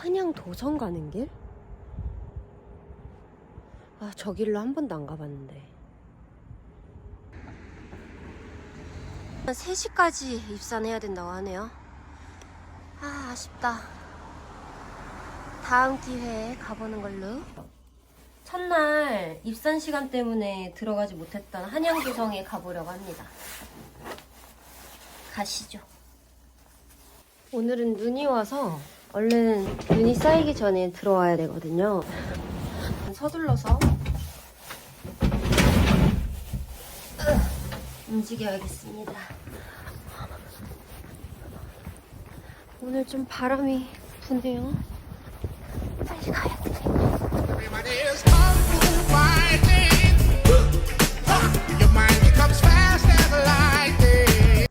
한양 도성 가는 길? 아, 저 길로 한 번도 안 가봤는데. 한 3시까지 입산해야 된다고 하네요. 아, 아쉽다. 다음 기회에 가보는 걸로. 첫날 입산 시간 때문에 들어가지 못했던 한양도성에 가보려고 합니다. 가시죠. 오늘은 눈이 와서 얼른 눈이 쌓이기 전에 들어와야 되거든요. 서둘러서 움직여야겠습니다. 오늘 좀 바람이 부네요. 빨리 가야 돼.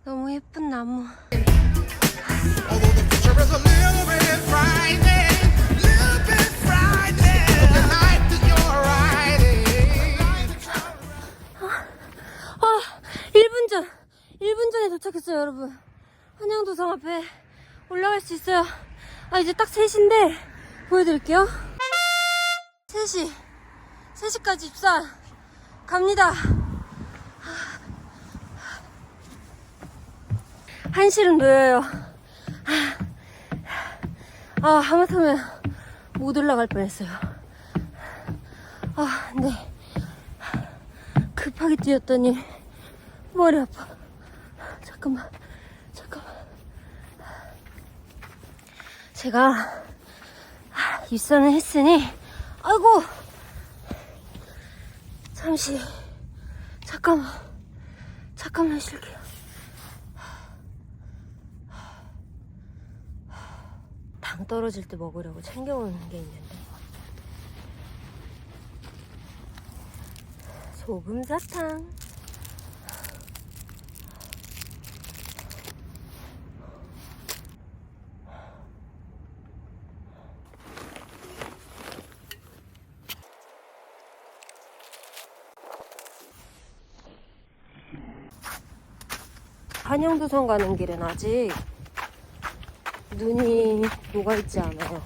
너무 예쁜 나무. 1분 전에 도착했어요, 여러분. 한양도성 앞에 올라갈 수 있어요. 아, 이제 딱 3시인데, 보여드릴게요. 3시, 3시까지 입산, 갑니다. 1시는 놓여요. 아, 하마터면 못 올라갈 뻔했어요. 아, 근데 급하게 뛰었더니 머리 아파. 잠깐만, 잠깐만. 제가 아, 입산을 했으니, 아이고! 잠시, 잠깐만, 잠깐만 쉴게요. 당 떨어질 때 먹으려고 챙겨오는 게 있는데. 소금 사탕. 한영도성 가는 길은 아직 눈이 녹아있지 않아요.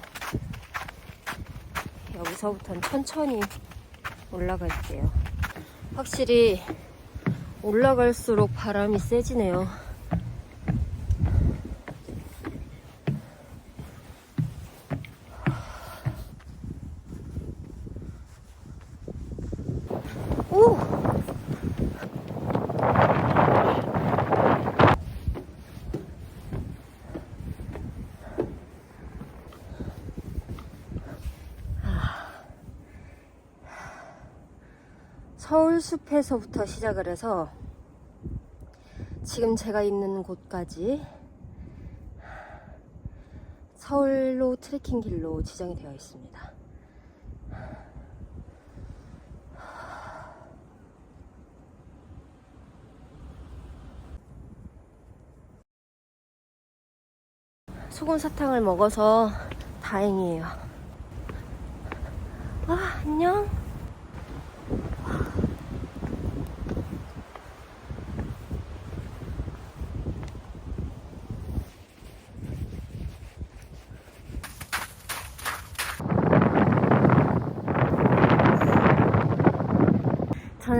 여기서부터는 천천히 올라갈게요. 확실히 올라갈수록 바람이 세지네요. 오! 서울숲에서부터 시작을 해서 지금 제가 있는 곳까지 서울로 트레킹 길로 지정이 되어 있습니다. 소금 사탕을 먹어서 다행이에요. 아, 안녕.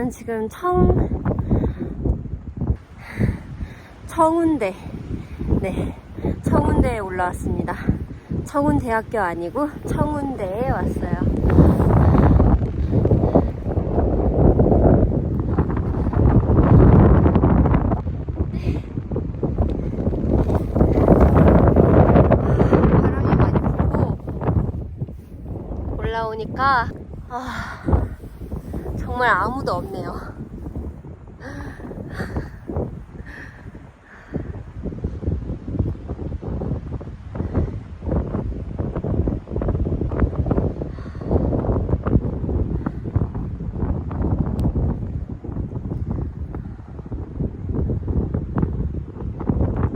저는 지금 청 청운대 네 청운대에 올라왔습니다. 청운대학교 아니고 청운대에 왔어요. 많이 불고 올라오니까 아. 정말 아무도 없네요.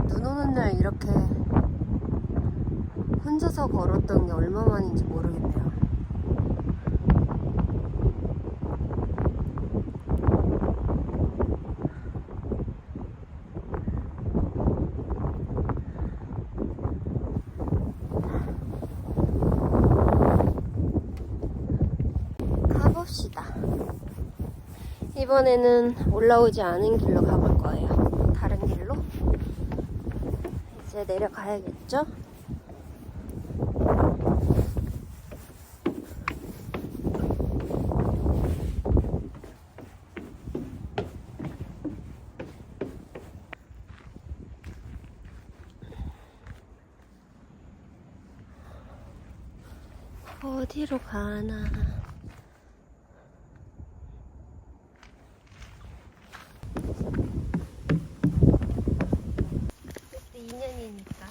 눈 오는 날 이렇게 혼자서 걸었던 게 얼마만인지 모르겠네요. 이번에는 올라오지 않은 길로 가볼 거예요. 다른 길로. 이제 내려가야겠죠? 어디로 가나? 그때 2년이니까.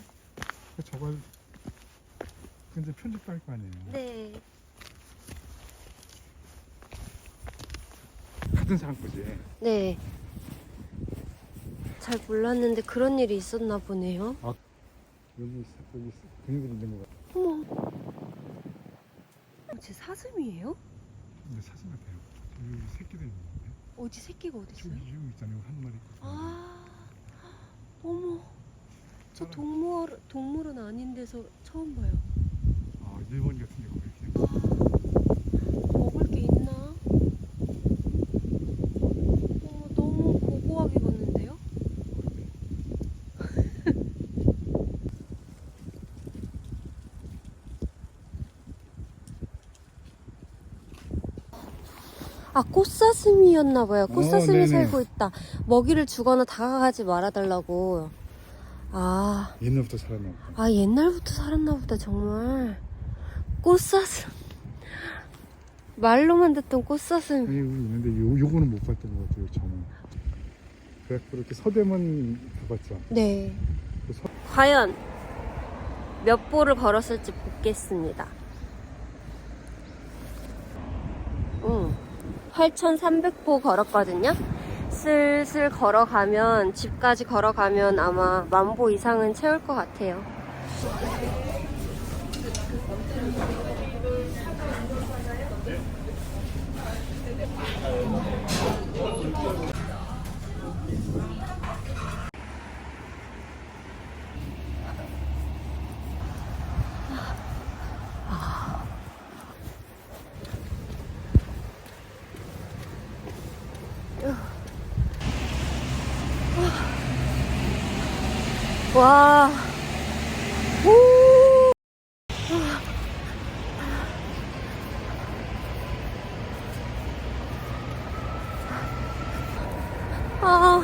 저걸 근데 편집할 거 아니에요. 네. 같은 사람 거지. 네. 잘 몰랐는데 그런 일이 있었나 보네요. 여기 있어, 여기 있어. 근육이 있는 거 같아. 어머. 어, 제 사슴이에요? 근데 사진 같아요. 여기 새끼들 있는데. 어디 새끼가 어디 있어요? 여기 있잖아요. 한 마리. 아, 어머. 저 동물 동물은 아닌 데서 처음 봐요. 아 일본 같은 경우 이렇게. 먹을 게 있나? 어머, 너무 고고하게 걷는데요? 아, 꽃사슴이었나 봐요. 꽃사슴이 네네. 살고 있다. 먹이를 주거나 다가가지 말아달라고. 아, 옛날부터 살았나 보다. 아 옛날부터 살았나 보다 정말. 꽃사슴. 말로만 듣던 꽃사슴. 여기 있는데 요 요거는 못 봤던 것 같아요. 저는. 그래갖고 이렇게 서대문 가봤죠. 네. 그 서- 과연 몇 보를 걸었을지 보겠습니다. 응. 8,300보 걸었거든요. 슬슬 걸어가면, 집까지 걸어가면 아마 만보 이상은 채울 것 같아요. 와. 오. 아.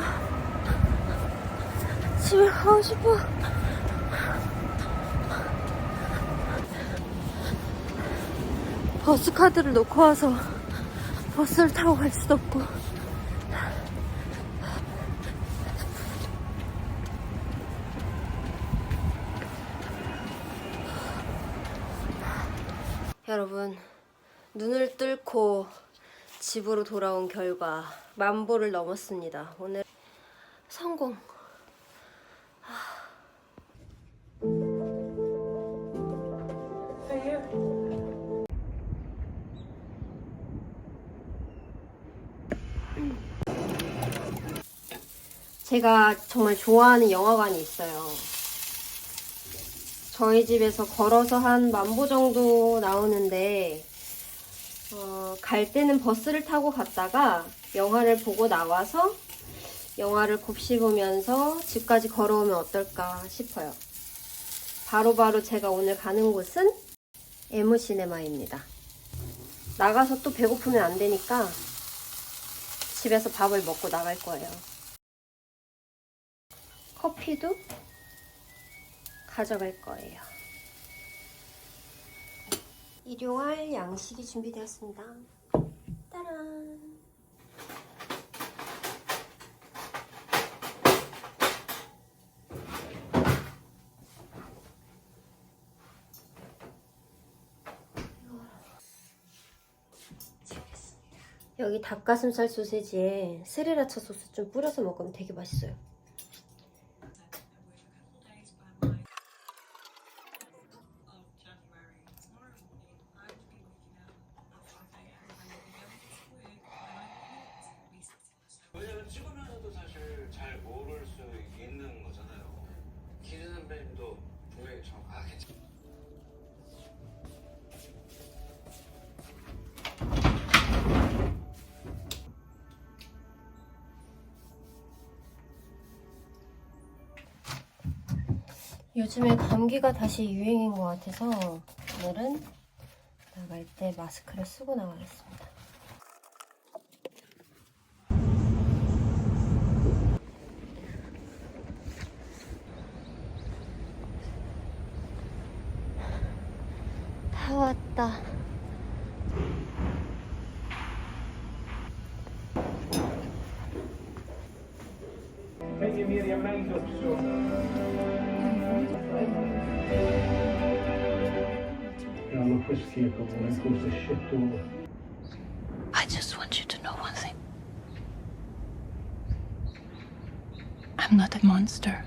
집에 가고 싶어. 버스 카드를 놓고 와서 버스를 타고 갈 수도 없고. 여러분, 눈을 뚫고 집으로 돌아온 결과 만보를 넘었습니다. 오늘 성공. 제가 정말 좋아하는 영화관이 있어요. 저희 집에서 걸어서 한 만보 정도 나오는데, 어, 갈 때는 버스를 타고 갔다가 영화를 보고 나와서 영화를 곱씹으면서 집까지 걸어오면 어떨까 싶어요. 바로바로 제가 오늘 가는 곳은 에무 시네마입니다. 나가서 또 배고프면 안 되니까 집에서 밥을 먹고 나갈 거예요. 커피도 가져갈 거예요. 일용할 양식이 준비되었습니다. 따란. 여기 닭가슴살 소세지에 스리라차 소스 좀 뿌려서 먹으면 되게 맛있어요. 요즘에 감기가 다시 유행인 것 같아서 오늘은 나갈 때 마스크를 쓰고 나가겠습니다. 다 왔다. I just want you to know one thing. I'm not a monster.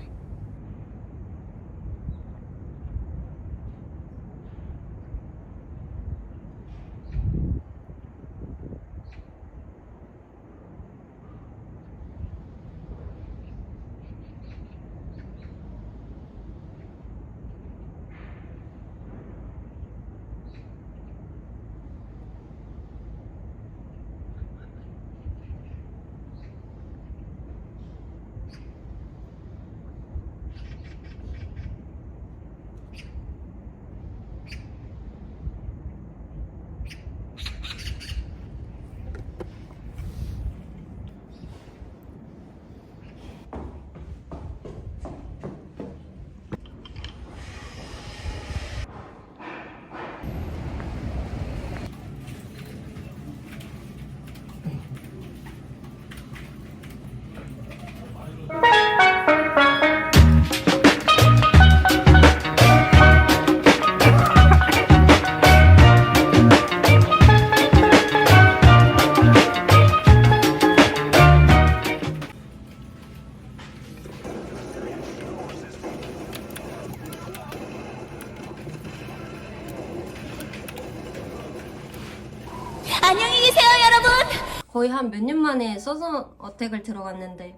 한 몇 년 만에 서서 어택을 들어갔는데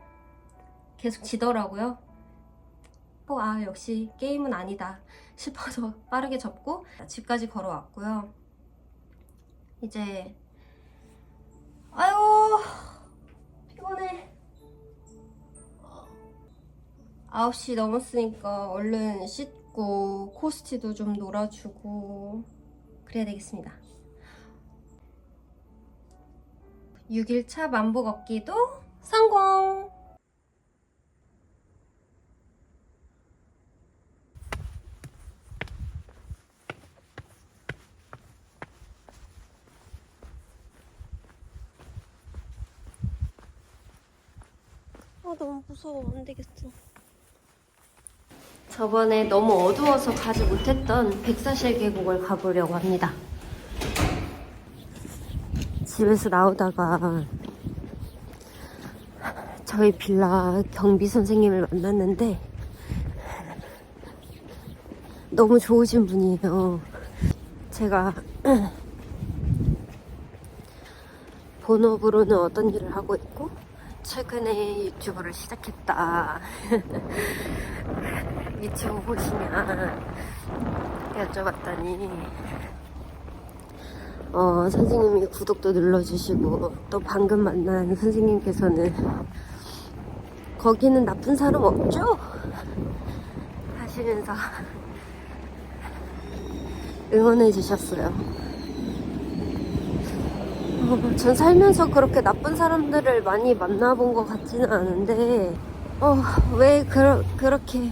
계속 지더라고요. 어, 아 역시 게임은 아니다 싶어서 빠르게 접고 집까지 걸어왔고요. 이제 아유 피곤해. 9시 넘었으니까 얼른 씻고 코스티도 좀 놀아주고 그래야 되겠습니다. 6일차 만보 걷기도 성공! 아 너무 무서워. 안 되겠어. 저번에 너무 어두워서 가지 못했던 백사실 계곡을 가보려고 합니다 집에서 나오다가 저희 빌라 경비 선생님을 만났는데 너무 좋으신 분이에요. 제가 본업으로는 어떤 일을 하고 있고 최근에 유튜브를 시작했다. 유튜브 보시냐 여쭤봤더니 어, 선생님이 구독도 눌러주시고 또 방금 만난 선생님께서는 거기는 나쁜 사람 없죠? 하시면서 응원해 주셨어요. 어, 전 살면서 그렇게 나쁜 사람들을 많이 만나본 것 같지는 않은데 어, 왜 그러, 그렇게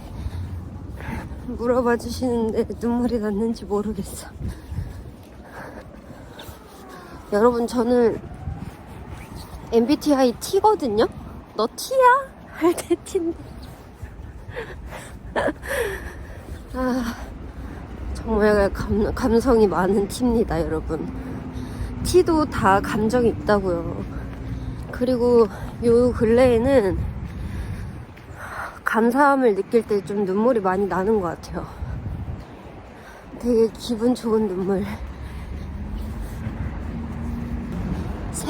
물어봐 주시는데 눈물이 났는지 모르겠어. 여러분 저는 MBTI T거든요? 너 T야? 할 때 T인데. 아 정말 감, 감성이 많은 T입니다 여러분. T도 다 감정이 있다고요. 그리고 요 근래에는 감사함을 느낄 때 좀 눈물이 많이 나는 것 같아요. 되게 기분 좋은 눈물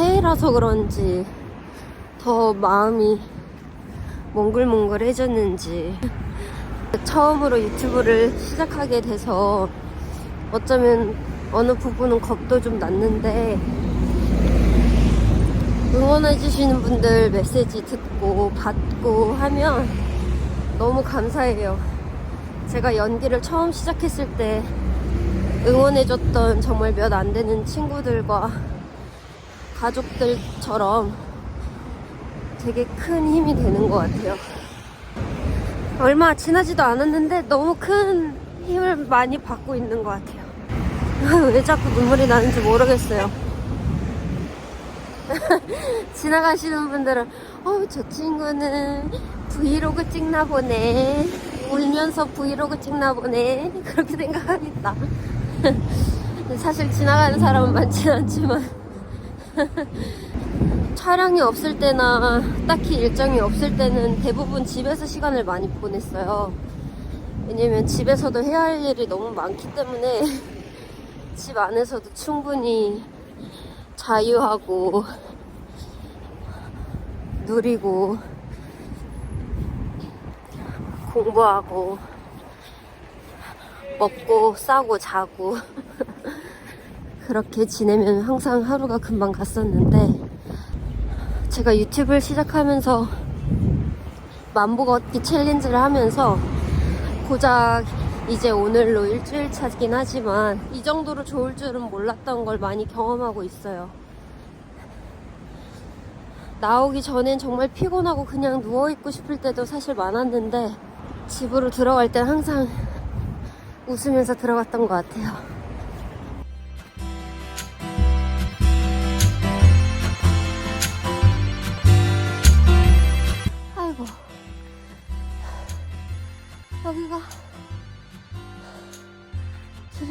새해라서 그런지 더 마음이 몽글몽글해졌는지 처음으로 유튜브를 시작하게 돼서 어쩌면 어느 부분은 겁도 좀 났는데 응원해주시는 분들 메시지 듣고 받고 하면 너무 감사해요. 제가 연기를 처음 시작했을 때 응원해줬던 정말 몇 안 되는 친구들과 가족들처럼 되게 큰 힘이 되는 것 같아요. 얼마 지나지도 않았는데 너무 큰 힘을 많이 받고 있는 것 같아요. 왜 자꾸 눈물이 나는지 모르겠어요. 지나가시는 분들은 어, 저 친구는 브이로그 찍나 보네. 울면서 브이로그 찍나 보네. 그렇게 생각하겠다. 사실 지나가는 사람은 많진 않지만 촬영이 없을 때나 딱히 일정이 없을 때는 대부분 집에서 시간을 많이 보냈어요. 왜냐면 집에서도 해야 할 일이 너무 많기 때문에 집 안에서도 충분히 자유하고 누리고 공부하고 먹고 싸고 자고 그렇게 지내면 항상 하루가 금방 갔었는데 제가 유튜브를 시작하면서 만보 걷기 챌린지를 하면서 고작 이제 오늘로 일주일 차긴 하지만 이 정도로 좋을 줄은 몰랐던 걸 많이 경험하고 있어요. 나오기 전엔 정말 피곤하고 그냥 누워있고 싶을 때도 사실 많았는데 집으로 들어갈 땐 항상 웃으면서 들어갔던 것 같아요.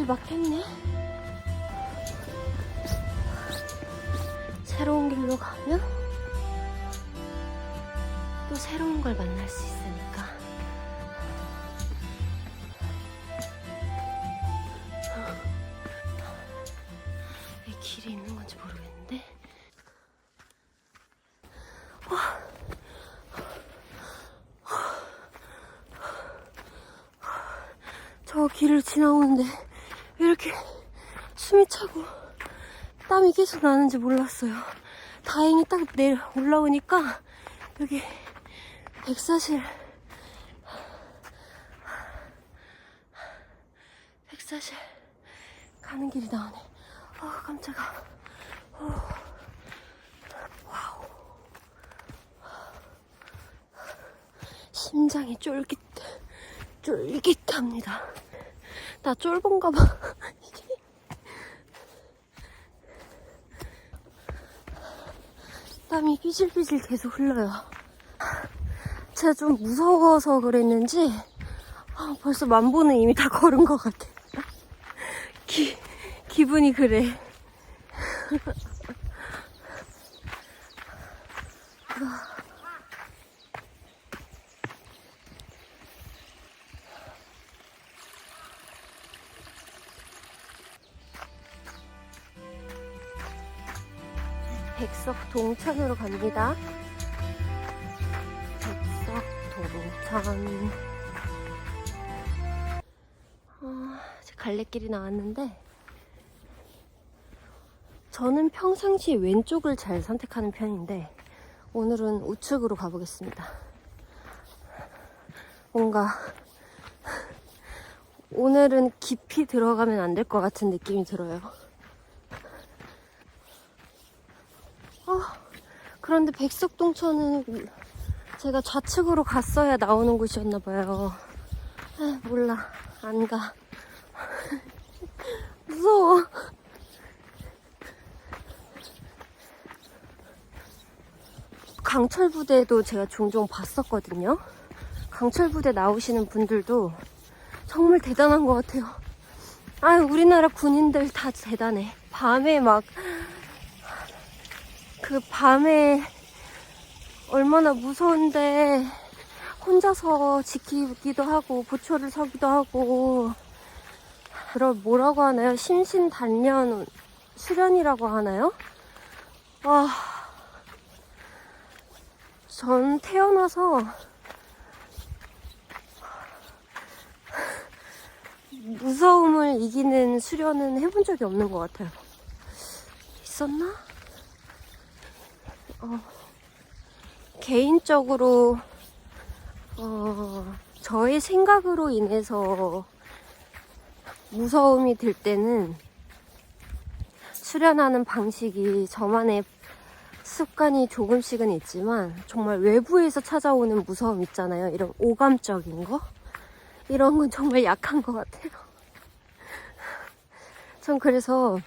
막혔네. 새로운 길로 가면 또 새로운 걸 만날 수 있으니까. 왜 길이 있는 건지 모르겠는데. 저 길을 지나오는데 숨이 차고 땀이 계속 나는지 몰랐어요. 다행히 딱 내일 올라오니까 여기 백사실 백사실 가는 길이 나오네. 아 깜짝아. 어. 와우. 심장이 쫄깃 쫄깃합니다. 나 쫄본가 봐. 땀이 삐질삐질 계속 흘러요. 제가 좀 무서워서 그랬는지 아, 벌써 만보는 이미 다 걸은 것 같아. 기, 기분이 그래. 백석 동천으로 갑니다. 백석 동천. 아, 이제 갈래길이 나왔는데, 저는 평상시에 왼쪽을 잘 선택하는 편인데, 오늘은 우측으로 가보겠습니다. 뭔가, 오늘은 깊이 들어가면 안 될 것 같은 느낌이 들어요. 그런데 백석동천은 제가 좌측으로 갔어야 나오는 곳이었나봐요. 몰라. 안 가. 무서워. 강철 부대도 제가 종종 봤었거든요. 강철 부대 나오시는 분들도 정말 대단한 것 같아요. 아유, 우리나라 군인들 다 대단해. 밤에 막 그 밤에 얼마나 무서운데 혼자서 지키기도 하고 보초를 서기도 하고 그걸 뭐라고 하나요? 심신단련 수련이라고 하나요? 와, 전 태어나서 무서움을 이기는 수련은 해본 적이 없는 것 같아요. 있었나? 어, 개인적으로 어, 저의 생각으로 인해서 무서움이 들 때는 수련하는 방식이 저만의 습관이 조금씩은 있지만 정말 외부에서 찾아오는 무서움 있잖아요. 이런 오감적인 거? 이런 건 정말 약한 것 같아요. 전 그래서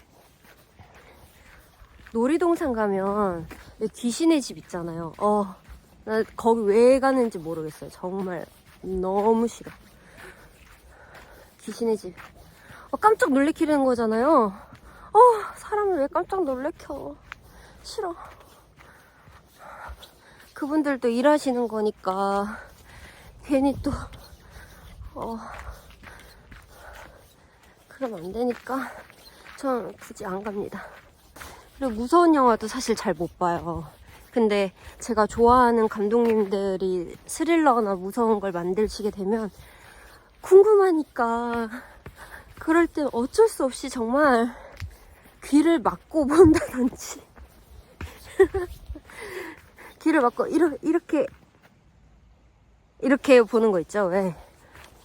놀이동산 가면 귀신의 집 있잖아요. 어, 나 거기 왜 가는지 모르겠어요. 정말 너무 싫어. 귀신의 집. 어, 깜짝 놀래키는 거잖아요. 어, 사람을 왜 깜짝 놀래켜. 싫어. 그분들도 일하시는 거니까 괜히 또, 어, 그러면 안 되니까 전 굳이 안 갑니다. 그리고 무서운 영화도 사실 잘 못 봐요. 근데 제가 좋아하는 감독님들이 스릴러나 무서운 걸 만들시게 되면 궁금하니까 그럴 땐 어쩔 수 없이 정말 귀를 막고 본다든지. 귀를 막고 이러, 이렇게 이렇게 보는 거 있죠? 왜?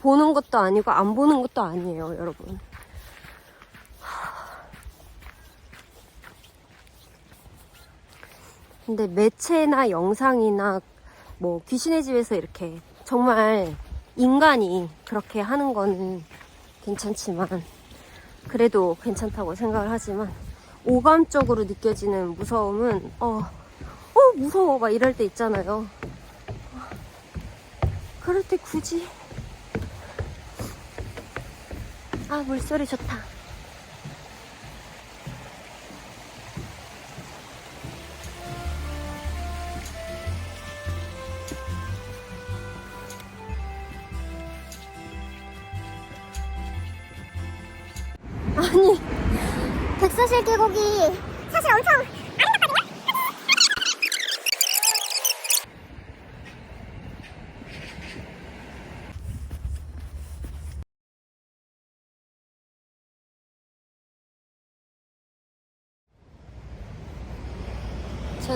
보는 것도 아니고 안 보는 것도 아니에요 여러분 근데 매체나 영상이나 뭐 귀신의 집에서 이렇게 정말 인간이 그렇게 하는 거는 괜찮지만 그래도 괜찮다고 생각을 하지만 오감적으로 느껴지는 무서움은 어, 어 무서워 막 이럴 때 있잖아요. 그럴 때 굳이 아 물소리 좋다.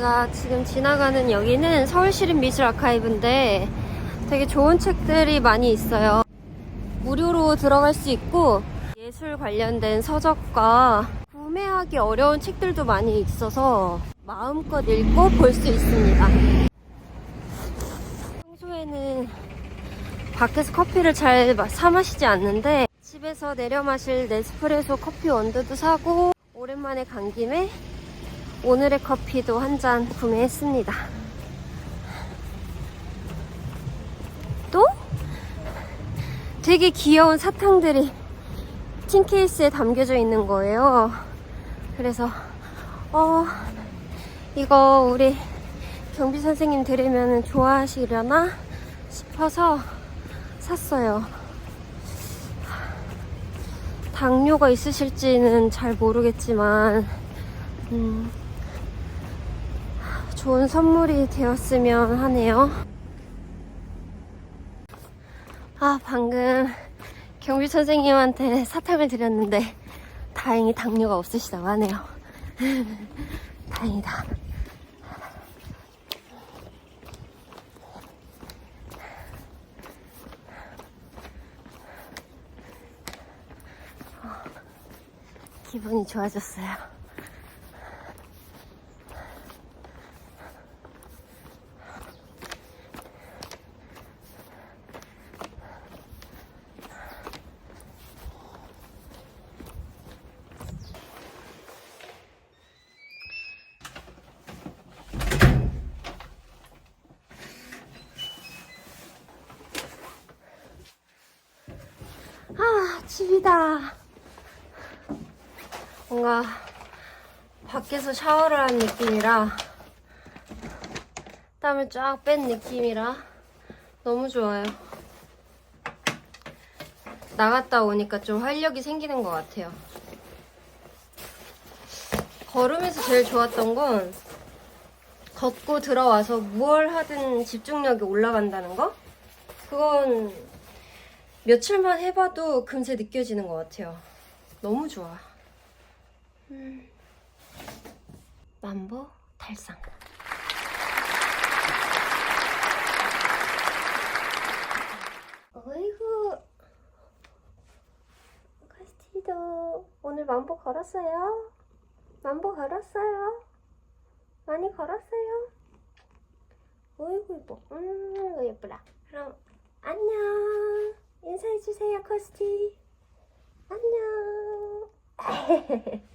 제가 지금 지나가는 여기는 서울시립 미술 아카이브인데 되게 좋은 책들이 많이 있어요. 무료로 들어갈 수 있고 예술 관련된 서적과 구매하기 어려운 책들도 많이 있어서 마음껏 읽고 볼 수 있습니다. 평소에는 밖에서 커피를 잘 마- 사 마시지 않는데 집에서 내려 마실 네스프레소 커피 원두도 사고 오랜만에 간 김에 오늘의 커피도 한 잔 구매했습니다. 또 되게 귀여운 사탕들이 tin 케이스에 담겨져 있는 거예요. 그래서 어 이거 우리 경비 선생님 들으면 좋아하시려나 싶어서 샀어요. 당뇨가 있으실지는 잘 모르겠지만 음, 좋은 선물이 되었으면 하네요. 아, 방금 경비 선생님한테 사탕을 드렸는데 다행히 당뇨가 없으시다고 하네요. 다행이다. 어, 기분이 좋아졌어요. 아, 집이다. 뭔가 밖에서 샤워를 한 느낌이라 땀을 쫙 뺀 느낌이라 너무 좋아요. 나갔다 오니까 좀 활력이 생기는 것 같아요. 걸으면서 제일 좋았던 건 걷고 들어와서 무얼 하든 집중력이 올라간다는 거? 그건 며칠만 해봐도 금세 느껴지는 것 같아요. 너무 좋아. 음. 만보 탈상. 어이구. 카스티도 오늘 만보 걸었어요? 만보 걸었어요? 많이 걸었어요? 어이구 예뻐. 음, 예쁘다. 그럼 안녕. 인사해주세요, 커스티. 안녕.